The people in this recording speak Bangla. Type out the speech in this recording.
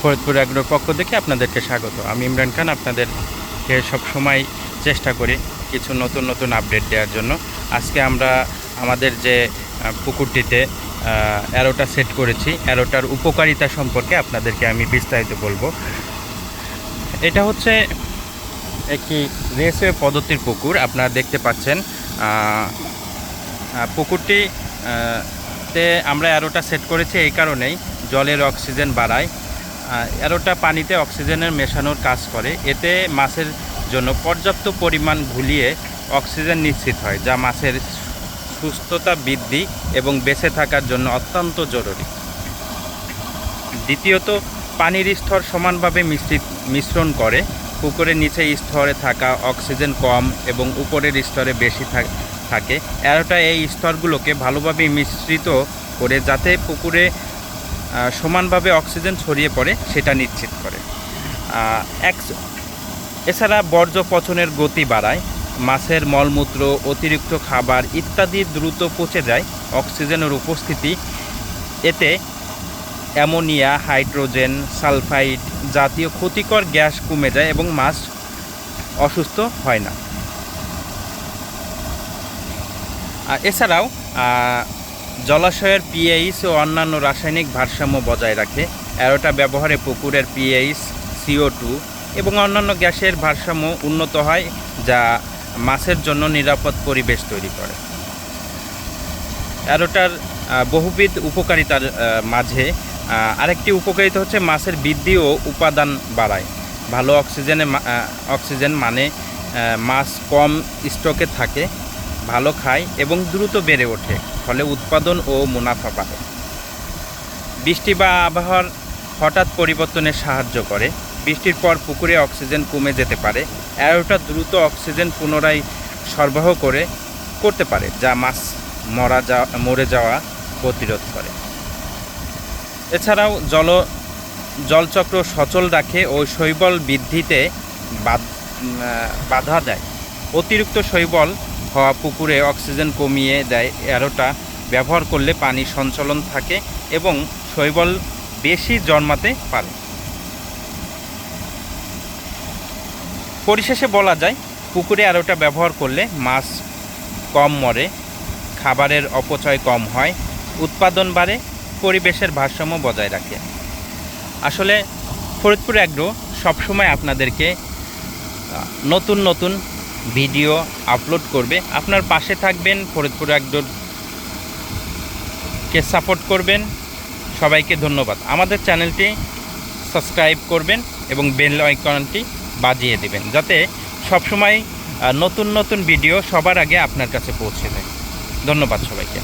ফরিদপুর অ্যাগ্রোর পক্ষ থেকে আপনাদেরকে স্বাগত। আমি ইমরান খান, আপনাদেরকে সবসময় চেষ্টা করি কিছু নতুন নতুন আপডেট দেওয়ার জন্য। আজকে আমরা আমাদের যে পুকুরটিতে অ্যারোটা সেট করেছি। অ্যারোটার উপকারিতা সম্পর্কে আপনাদেরকে আমি বিস্তারিত বলব। এটা হচ্ছে একটি রেসওয়ে পদ্ধতির পুকুর। আপনারা দেখতে পাচ্ছেন পুকুরটি তে আমরা অ্যারোটা সেট করেছি এই কারণেই। জলের অক্সিজেন বাড়ায়। অ্যারোটা পানিতে অক্সিজেনের মেশানোর কাজ করে। এতে মাছের জন্য পর্যাপ্ত পরিমাণ ঘুলিয়ে অক্সিজেন নিশ্চিত হয়, যা মাছের সুস্থতা বৃদ্ধি এবং বেঁচে থাকার জন্য অত্যন্ত জরুরি। দ্বিতীয়ত, পানির স্তর সমানভাবে মিশ্রিত, মিশ্রণ করে পুকুরের নিচে স্তরে থাকা অক্সিজেন কম এবং উপরের স্তরে বেশি থাকে। এরোটা এই স্তরগুলোকে ভালোভাবে মিশ্রিত করে, যাতে পুকুরে সমানভাবে অক্সিজেন ছড়িয়ে পড়ে, সেটা নিশ্চিত করে। এক এছাড়া বর্জ্য পচনের গতি বাড়ায়, মাছের মলমূত্র, অতিরিক্ত খাবার ইত্যাদি দ্রুত পচে যায় অক্সিজেনের উপস্থিতি। এতে অ্যামোনিয়া, হাইড্রোজেন, সালফাইড জাতীয় ক্ষতিকর গ্যাস কমে যায় এবং মাছ অসুস্থ হয় না। এছাড়াও জলাশয়ের পিএইচ ও অন্যান্য রাসায়নিক ভারসাম্য বজায় রাখে। অ্যারোটা ব্যবহারে পুকুরের পিএইচ, সিও টু এবং অন্যান্য গ্যাসের ভারসাম্য উন্নত হয়, যা মাছের জন্য নিরাপদ পরিবেশ তৈরি করে। অ্যারোটার বহুবিধ উপকারিতার মাঝে আরেকটি উপকারিতা হচ্ছে মাছের বৃদ্ধি ও উপাদান বাড়ায়। ভালো অক্সিজেনে অক্সিজেন মানে মাছ কম স্টকে থাকে ভালো খায় এবং দ্রুত বেড়ে ওঠে, ফলে উৎপাদন ও মুনাফা বাড়ে বৃষ্টি বা আবহাওয়ার হঠাৎ পরিবর্তনে সাহায্য করে। বৃষ্টির পর পুকুরে অক্সিজেন কমে যেতে পারে। অ্যারোটা দ্রুত অক্সিজেন পুনরায় সরবরাহ করে, করতে পারে, যা মাছ মরা যা, মরে যাওয়া প্রতিরোধ করে। এছাড়াও জল, জলচক্র সচল রাখে ও শৈবল বৃদ্ধিতে বাধা দেয়। অতিরিক্ত শৈবল হওয়া পুকুরে অক্সিজেন কমিয়ে দেয় এরোটা। ব্যবহার করলে পানি সঞ্চলন থাকে এবং শৈবল বেশি জন্মাতে পারে। পরিশেষে বলা যায়, পুকুরে আরোটা ব্যবহার করলে মাছ কম মরে, খাবারের অপচয় কম হয়, উৎপাদন বাড়ে, পরিবেশের ভারসাম্য বজায় রাখে। আসলে ফরিদপুর অ্যাগ্রো সবসময় আপনাদেরকে নতুন নতুন ভিডিও আপলোড করবে। আপনার পাশে থাকবেন, ফরিদপুর কে সাপোর্ট করবেন। সবাইকে ধন্যবাদ। আমাদের চ্যানেলটি সাবস্ক্রাইব করবেন এবং বেল আইকনটি বাজিয়ে দেবেন, যাতে সবসময় সময় নতুন নতুন ভিডিও সবার আগে আপনার কাছে পৌঁছে দেয় ধন্যবাদ সবাইকে।